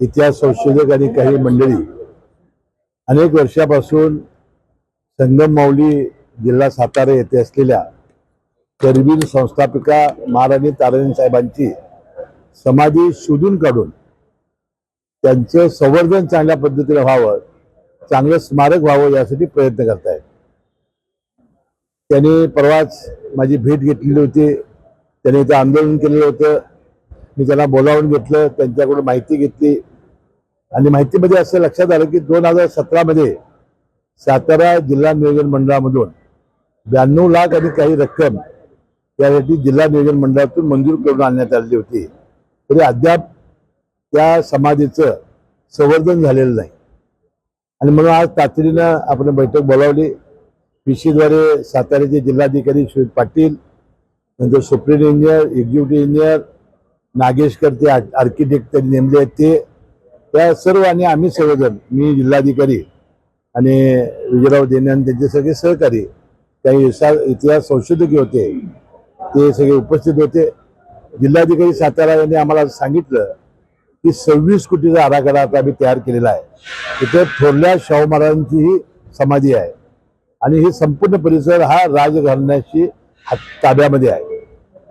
इतिहास संशोधक आणि काही मंडळी अनेक वर्षापासून संगम माऊली जिल्हा सातारा येथे असलेल्या करवीर संस्थापिका महाराणी ताराणी साहेबांची समाधी शोधून काढून त्यांचं संवर्धन चांगल्या पद्धतीने व्हावं चांगलं स्मारक व्हावं यासाठी प्रयत्न करतायत. त्यांनी परवाच माझी भेट घेतलेली होती. त्यांनी इथं आंदोलन केलेलं होतं. मी त्यांना बोलावून घेतलं त्यांच्याकडून माहिती घेतली. आणि माहितीमध्ये असं लक्षात आलं की दोन हजार सतरामध्ये सातारा जिल्हा नियोजन मंडळामधून ब्याण्णव लाख आणि काही रक्कम त्यासाठी जिल्हा नियोजन मंडळातून मंजूर करून आणण्यात आलेली होती. तरी अद्याप त्या समाधीचं संवर्धन झालेलं नाही. आणि म्हणून आज तातडीनं आपण बैठक बोलावली. पीसीद्वारे साताऱ्याचे जिल्हाधिकारी श्री पाटील नंतर superintendent engineer executive engineer Nageshkar ते आर्किटेक्ट त्यांनी नेमले आहेत ते. त्या सर्व आणि आम्ही सर्वजण मी जिल्हाधिकारी आणि विजयराव देणे आणि त्यांचे सगळे सहकारी काही इतिहास संशोधकी होते ते सगळे उपस्थित होते. जिल्हाधिकारी सातारा यांनी आम्हाला सांगितलं की सव्वीस कोटीचा आराखडा आता आम्ही तयार केलेला आहे. तिथे थोरल्या शाहू महाराजांची ही समाधी आहे. आणि हे संपूर्ण परिसर हा राजघराण्याशी ताब्यामध्ये आहे.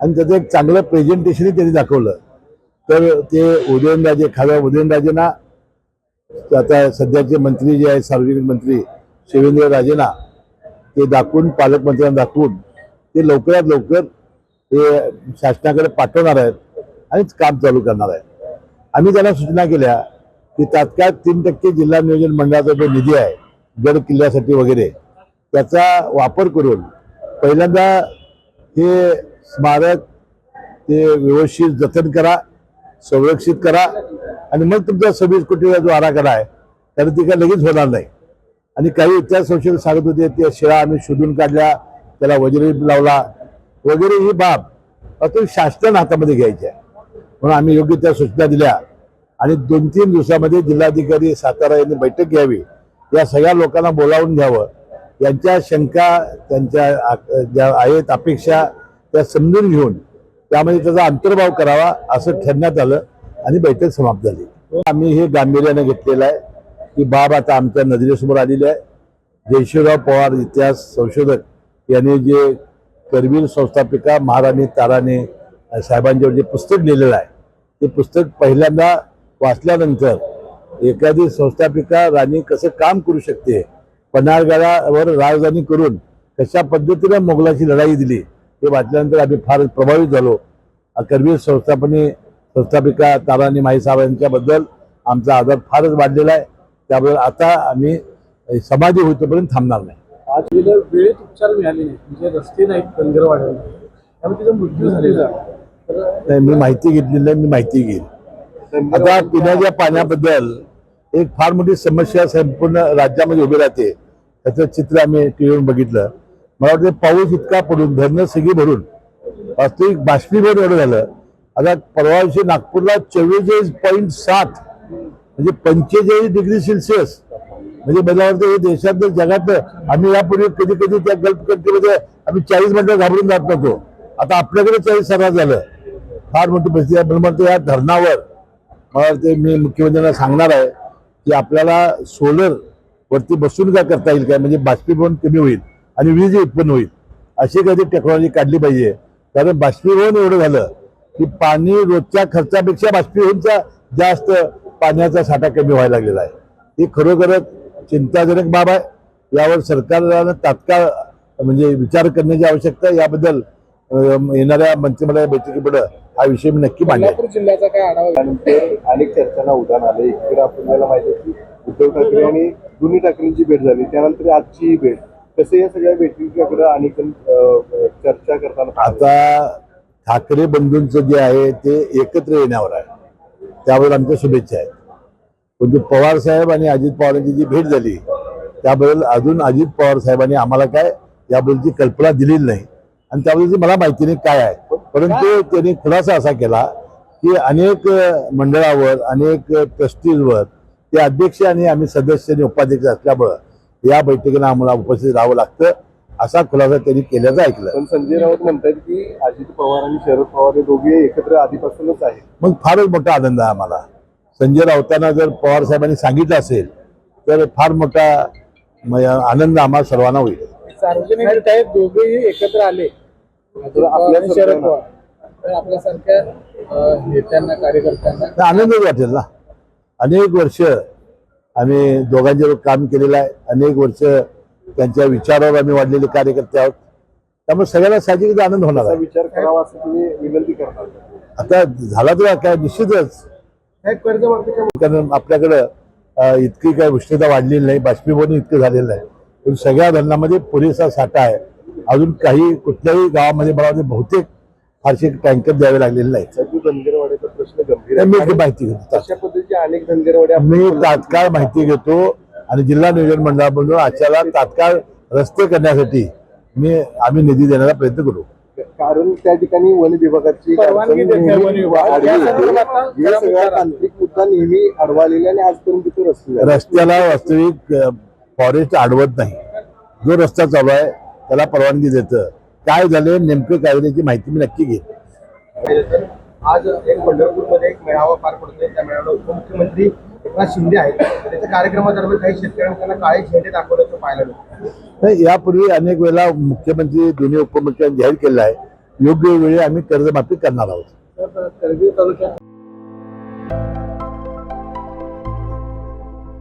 आणि त्याचं एक चांगलं प्रेझेंटेशनही त्यांनी दाखवलं. तर ते उदयनराजे खाव्या उदयनराजेंना आता सध्याचे मंत्री जे आहेत सार्वजनिक मंत्री शिवेंद्र राजेंना ते दाखवून पालकमंत्र्यांना दाखवून ते लवकरात लवकर ते शासनाकडे पाठवणार आहेत आणि काम चालू करणार आहेत. आम्ही त्यांना सूचना केल्या की तात्काळ तीन टक्के जिल्हा नियोजन मंडळाचा जो निधी आहे गड किल्ल्यासाठी वगैरे त्याचा वापर करून पहिल्यांदा हे स्मारक ते व्यवस्थित जतन करा संरक्षित करा आणि मग तुमचा सव्वीस कोटीचा जो आराखडा आहे तर ती काय लगेच होणार नाही. आणि काही इतिहास संशोधक सांगत होते त्या शिळा आम्ही शोधून काढल्या त्याला वजरे लावला. वगैरे ही बाब आता शासन हातामध्ये घ्यायची आहे. म्हणून आम्ही योग्य त्या सूचना दिल्या. आणि दोन तीन दिवसामध्ये जिल्हाधिकारी सातारा यांनी बैठक घ्यावी. या सगळ्या लोकांना बोलावून घ्यावं. यांच्या शंका त्यांच्या ज्या आहेत अपेक्षा त्या समजून घेऊन त्यामध्ये त्याचा अंतर्भाव करावा असं ठरण्यात आलं आणि बैठक समाप्त झाली. आम्ही हे गांभीर्याने घेतलेलं आहे की बाब आता आमच्या नजरेसमोर आलेली आहे. जयशिवराव पवार इतिहास संशोधक यांनी जे करवीर संस्थापिका महाराणी ताराने साहेबांच्यावर जे पुस्तक लिहिलेलं आहे ते पुस्तक पहिल्यांदा वाचल्यानंतर एखादी संस्थापिका राणी कसं काम करू शकते पन्हाळगडावर राजधानी करून कशा पद्धतीनं मोगलाची लढाई दिली हे वाचल्यानंतर आम्ही फार प्रभावित झालो. करवीर संस्थापने संस्थापिका ताराणी माई साहेब यांच्याबद्दल आमचा आदर फारच वाढलेला आहे. त्याबद्दल आता आम्ही समाधी होईतोपर्यंत थांबणार नाही. आज तिला वेळेत उपचार मिळाले म्हणजे रस्ते नाहीत त्यामुळे तिचा मृत्यू झालेला नाही, मी माहिती घेतलेली नाही मी माहिती घेईन. आता पिण्याच्या पाण्याबद्दल एक फार मोठी समस्या संपूर्ण राज्यामध्ये उभी राहते. त्याचं चित्र आम्ही टीव्हीवर बघितलं. मला वाटतं पाऊस इतका पडून धरणं सगळी भरून वास्तविक बाष्पीभवन एवढं झालं. आता परवा दिवशी नागपूरला चव्वेचाळीस पॉईंट सात म्हणजे पंचेचाळीस डिग्री सेल्सिअस म्हणजे मला वाटतं हे देशातलं जगातलं आम्ही यापूर्वी कधी कधी त्या गल्फ कंट्रीमध्ये आम्ही चाळीस मिनटं घाबरून जात नव्हतो. आता आपल्याकडे चाळीस सर्रास झालं. फार मोठी परिस्थिती आहे. पण म्हणतो या धरणावर मला वाटतं मी मुख्यमंत्र्यांना सांगणार आहे की आपल्याला सोलर वरती बसून काय करता येईल काय? म्हणजे बाष्पीभवन कमी होईल. आणि वीज उत्पन्न होईल. अशी काहीतरी टेक्नॉलॉजी काढली पाहिजे. कारण बाष्पीभवन एवढं झालं की पाणी रोजच्या खर्चापेक्षा बाष्पीभवनचा जास्त पाण्याचा साठा कमी व्हायला लागलेला आहे. ही खरोखरच चिंताजनक बाब आहे. यावर सरकारला तात्काळ म्हणजे विचार करण्याची आवश्यकता. याबद्दल येणाऱ्या मंत्रिमंडळ बैठकीपुढे हा विषय मी नक्की मांडेल जिल्ह्याचा काय आढावा अनेक चर्चांना उदाहरण आले. एकीकडे आपल्याला माहिती आहे की उद्धव ठाकरे आणि दोन्ही ठाकरेंची भेट झाली. त्यानंतर आजची भेट. कसे या सगळ्या भेटीकडे आणि चर्चा करताना आता ठाकरे बंधूंचं जे आहे ते एकत्र येण्यावर आहे. त्यावर आमच्या शुभेच्छा आहेत. परंतु पवार साहेब आणि अजित पवारांची जी भेट झाली त्याबद्दल अजून अजित पवार साहेबांनी आम्हाला काय याबद्दलची कल्पना दिलेली नाही. आणि त्याबद्दलची मला माहिती नाही काय आहे. परंतु त्यांनी खुलासा असा केला की अनेक मंडळावर अनेक ट्रस्टीजवर ते अध्यक्ष आणि आम्ही सदस्य आणि उपाध्यक्ष असल्यामुळं या बैठकीला आम्हाला उपस्थित राहावं लागतं असा खुलासा त्यांनी केल्याचं ऐकलं. पण संजय राऊत म्हणतात की अजित पवार आणि शरद पवार हे दोघे एकत्र आधीपासूनच आहेत. मग फारच मोठा आनंद आहे आम्हाला. संजय राऊतांना जर पवार साहेबांनी सांगितलं असेल तर फार मोठा म- आनंद आम्हाला सर्वांना होईल. सार्वजनिक आहेत दोघेही एकत्र आले. आणि शरद पवार. आपल्यासारख्या नेत्यांना कार्यकर्त्यांना आनंदच वाटेल ना. अनेक वर्ष आम्ही दोघांच्यावर काम केलेलं आहे. अनेक वर्ष त्यांच्या विचारावर आम्ही वाढलेले कार्यकर्ते आहोत. त्यामुळे सगळ्यांना साहजिकच आनंद होणार आहे. विचार करावा असं तुम्ही विनंती करणार आता झाला तर काय निश्चितच कारण आपल्याकडं इतकी काय उष्णता वाढलेली नाही बाष्पीभवन इतकं झालेलं आहे. पण सगळ्या धरणामध्ये पुरेसा साठा आहे. अजून काही कुठल्याही गावामध्ये मला बहुतेक फारसे टँकर द्यावे लागलेले नाहीत. धनगरवाड्याचा प्रश्न गंभीर मी माहिती घेतो. अशा पद्धतीचे अनेक धनगरवाड्या मी तात्काळ माहिती घेतो आणि जिल्हा नियोजन मंडळामधून आजच्याला तात्काळ रस्ते करण्यासाठी मी आम्ही निधी देण्याचा प्रयत्न करू. कारण त्या ठिकाणी वन विभागाची परवानगी अडचण देत नाही वन नेहमी विभाग. आडवी या येते. संदर्भात आता जरा सगळा विचार तांत्रिक मुद्दा नेहमी अडवालेला आणि आजपर्यंत तिथे रस्ते झाले. रस्त्याला वास्तविक फॉरेस्ट अडवत नाही. जो रस्ता चालू आहे त्याला परवानगी देतं. काय झाले नेमकं काय झालं याची माहिती मी नक्की घेईन आज एक पंढरपूरमध्ये एक मेळावा पार पडतोय त्या मेळाव्याला उपमुख्यमंत्री एकनाथ शिंदे आहेत त्याच्या कार्यक्रमादरम्यान काही शेतकऱ्यांनी काळे झेंडे दाखवल्याचं पाहायला मिळतं नाही यापूर्वी अनेक वेळेला मुख्यमंत्री दोन्ही उपमुख्यमंत्री जाहीर केलं आहे योग्य वेळी आम्ही कर्जमाफी करणार आहोत करवीर तालुक्यात